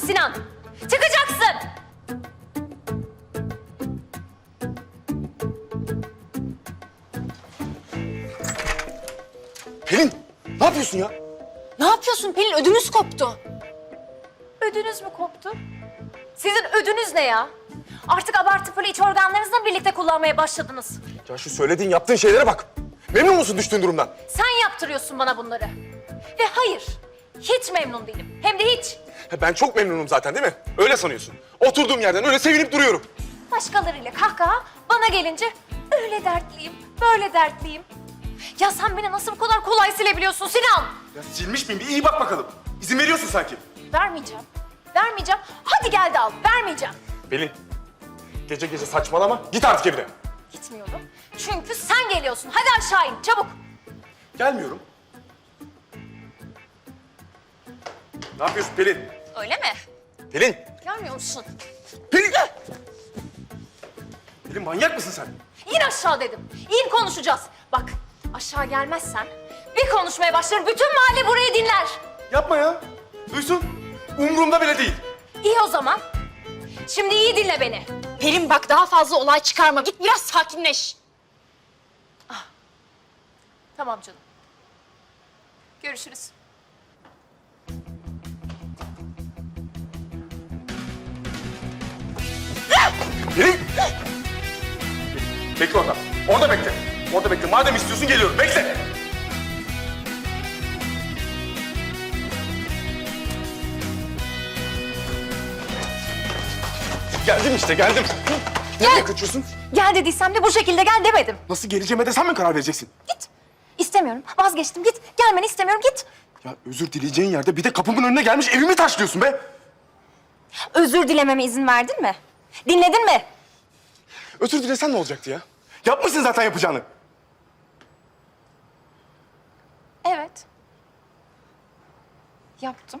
Sinan. Çıkacaksın. Pelin ne yapıyorsun ya? Ne yapıyorsun Pelin? Ödünüz koptu. Ödünüz mü koptu? Sizin ödünüz ne ya? Artık abartılı iç organlarınızla birlikte kullanmaya başladınız. Ya şu söylediğin yaptığın şeylere bak. Memnun musun düştüğün durumdan? Sen yaptırıyorsun bana bunları. Ve hayır, hiç memnun değilim. Hem de hiç. Ha, Ben çok memnunum zaten değil mi? Öyle sanıyorsun. Oturduğum yerden öyle sevinip duruyorum. Başkalarıyla kahkaha, bana gelince öyle dertliyim, böyle dertliyim. Ya sen beni nasıl bu kadar kolay silebiliyorsun Sinan? Ya silmiş miyim? Bir iyi bak bakalım. İzin veriyorsun sanki. Vermeyeceğim, vermeyeceğim. Hadi gel de al, vermeyeceğim. Pelin, gece gece saçmalama. Git artık evine. Gitmiyorum. Çünkü sen geliyorsun. Hadi aşağı in, çabuk. Gelmiyorum. Ne yapıyorsun Pelin? Öyle mi? Pelin! Gelmiyor musun? Pelin! Pelin manyak mısın sen? İn aşağı dedim. İn konuşacağız. Bak aşağı gelmezsen bir konuşmaya başlarım. Bütün mahalle burayı dinler. Yapma ya. Duysun. Umurumda bile değil. İyi o zaman. Şimdi iyi dinle beni. Pelin bak daha fazla olay çıkarma. Git biraz sakinleş. Tamam canım. Görüşürüz. Bekle orada. Orada bekle. Orada bekle. Madem istiyorsun geliyorum. Bekle. Geldim işte geldim. Nereye kaçıyorsun? Gel dediysem de bu şekilde gel demedim. Nasıl geleceğime de sen mi karar vereceksin? Git. İstemiyorum. Vazgeçtim. Git. Gelmeni istemiyorum. Git. Ya özür dileyeceğin yerde bir de kapımın önüne gelmiş evimi taşlıyorsun be. Özür dilememe izin verdin mi? Dinledin mi? Özür dilesen ne olacaktı ya? Yapmışsın zaten yapacağını. Evet. Yaptım.